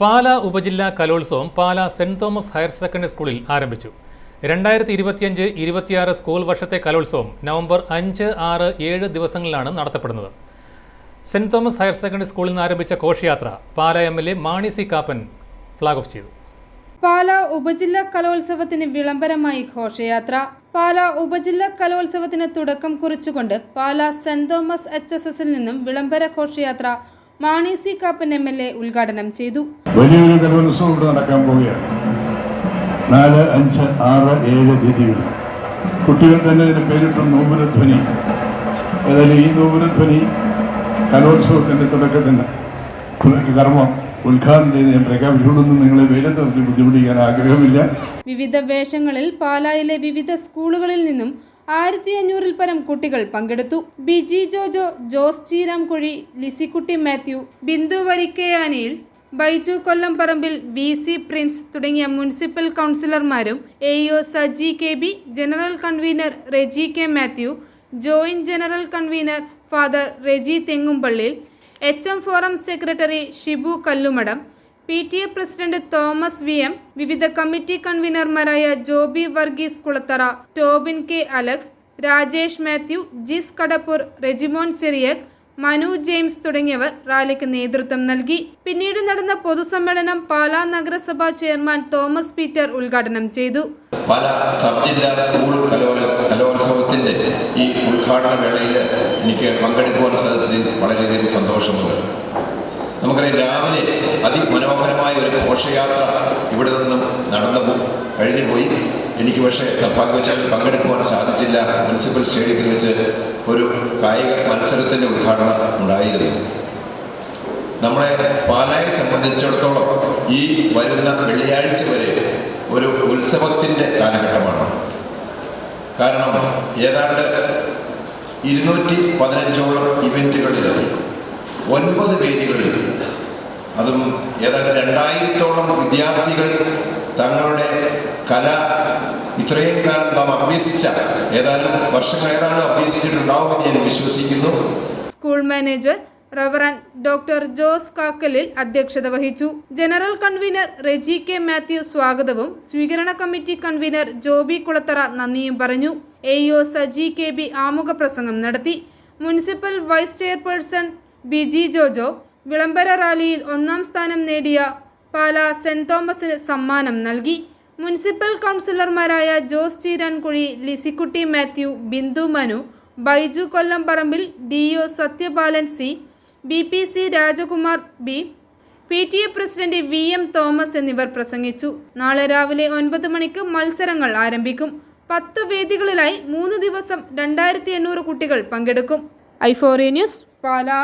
പാല ഉപജില്ലാ കലോത്സവം Pala saint Thomas higher secondary സ്കൂളിൽ ആരംഭിച്ചു. രണ്ടായിരത്തി ഇരുപത്തിയഞ്ച് ഇരുപത്തിയാറ് സ്കൂൾ വർഷത്തെ കലോത്സവം നവംബർ അഞ്ച് ആറ് ഏഴ് ദിവസങ്ങളിലാണ് നടത്തപ്പെടുന്നത്. സെന്റ് തോമസ് ഹയർ സെക്കൻഡറി സ്കൂളിൽ നിന്ന് ആരംഭിച്ച ഘോഷയാത്ര Pala M L A Mani C Kappan flag off ചെയ്തു. പാല ഉപജില്ലാ കലോത്സവത്തിന് വിളംബരമായി ഘോഷയാത്ര. പാല ഉപജില്ലാ കലോത്സവത്തിന് തുടക്കം കുറിച്ചുകൊണ്ട് Pala saint Thomas H S എസിൽ നിന്നും വിളംബര ഘോഷയാത്ര Mani C Kappan M L A ഉദ്ഘാടനം ചെയ്തു. വലിയൊരു കലോത്സവം ഇവിടെ നടക്കാൻ പോവുകയാണ്. നാല് അഞ്ച് ആറ് ഏഴ് തീയതികൾ കുട്ടികൾ തന്നെ ഇതിന് പേരിട്ട നൂപുരധ്വനി. ഏതായാലും ഈ നൂപുരധ്വനി കലോത്സവത്തിന്റെ തുടക്കത്തിന് കർമ്മം ഉദ്ഘാടനം ചെയ്ത് ഞാൻ പ്രഖ്യാപിച്ചുകൊണ്ടൊന്നും നിങ്ങളെ വെയിലത്ത് നിർത്തി ബുദ്ധിമുട്ടിക്കാൻ ആഗ്രഹമില്ല. വിവിധ വേഷങ്ങളിൽ പാലായിലെ വിവിധ സ്കൂളുകളിൽ നിന്നും ആയിരത്തി അഞ്ഞൂറിൽ പരം കുട്ടികൾ പങ്കെടുത്തു. ബിജി ജോജോ ജോസ് ചീരാംകുഴി ലിസിക്കുട്ടി മാത്യു ബിന്ദു വരിക്കയാനിയിൽ ബൈജു കൊല്ലംപറമ്പിൽ വി സി പ്രിൻസ് തുടങ്ങിയ municipal കൗൺസിലർമാരും A O Saji K B general convener Reji K Mathew joint general convener father Reji Thengumpallil H M forum secretary Shibu Kallumadam P T A president Thomas V M വിവിധ committee കൺവീനർമാരായ Joby Varghese Kulathara Tobin K Alex Rajesh Mathew Jis Kadappoor Rejimon Cyriac Manu James തുടങ്ങിയവർ റാലിക്ക് നേതൃത്വം നൽകി. പിന്നീട് നടന്ന പൊതുസമ്മേളനം പാലാ നഗരസഭാ ചെയർമാൻ തോമസ് പീറ്റർ ഉദ്ഘാടനം ചെയ്തു. സ്കൂൾ കലോല കലോത്സവത്തിന്റെ ഈ ഉദ്ഘാടന വേളയിൽ എനിക്ക് പങ്കെടുക്കുവാൻ സാധിച്ചതിൽ വളരെയധികം സന്തോഷമുണ്ട്. നമുക്കറിയാം രാവിലെ അതിമനോഹരമായ ഒരു ഘോഷയാത്ര ഇവിടെ നിന്നും നടന്നു കഴിഞ്ഞു പോയി എനിക്ക് പക്ഷേ നിർഭാഗ്യവശാൽ പങ്കെടുക്കുവാൻ സാധിച്ചില്ല. മുനിസിപ്പൽ സ്റ്റേഡിയത്തിൽ വെച്ച് ഒരു കായിക മത്സരത്തിന്റെ ഉദ്ഘാടനം ഉണ്ടായിരുന്നു. നമ്മളെ പാലായെ സംബന്ധിച്ചിടത്തോളം ഈ വരുന്ന വെള്ളിയാഴ്ച വരെ ഒരു ഉത്സവത്തിന്റെ കാലഘട്ടമാണ്. കാരണം ഏതാണ്ട് ഇരുന്നൂറ്റി പതിനഞ്ചോളം ഇവന്റുകളിലായി ഒൻപത് വേദികളിൽ അതും ഏതാണ്ട് രണ്ടായിരത്തോളം വിദ്യാർത്ഥികൾ തങ്ങളുടെ കല ഇത്രയും കാലം നാം അഭ്യസിച്ച ഏതാനും വർഷങ്ങൾ ഏതാണ്ട് അഭ്യസിച്ചിട്ടുണ്ടാവുമെന്ന് ഞാൻ വിശ്വസിക്കുന്നു. School manager reverend doctor Jose Kakkalil അധ്യക്ഷത വഹിച്ചു. General convener Reji K Mathew സ്വാഗതവും സ്വീകരണ കമ്മിറ്റി കൺവീനർ ജോബി കുളത്തറ നന്ദിയും പറഞ്ഞു. A O Saji K B ആമുഖ പ്രസംഗം നടത്തി. Municipal vice chairperson Biji Jojo വിളംബര റാലിയിൽ ഒന്നാം സ്ഥാനം നേടിയ പാല സെന്റ് തോമസിന് സമ്മാനം നൽകി. മുനിസിപ്പൽ കൗൺസിലർമാരായ Jose Cheerankuzhi Lissykutty Mathew Bindu Manu Baiju Kollamparambil D O Sathyapalan C B P C Rajkumar B P T A president V M Thomas എന്നിവർ പ്രസംഗിച്ചു. നാളെ രാവിലെ ഒൻപത് മണിക്ക് മത്സരങ്ങൾ ആരംഭിക്കും. പത്ത് വേദികളിലായി മൂന്ന് ദിവസം രണ്ടായിരത്തി എണ്ണൂറ് കുട്ടികൾ പങ്കെടുക്കും. ഐഫോറിയ ന്യൂസ് പാലാ.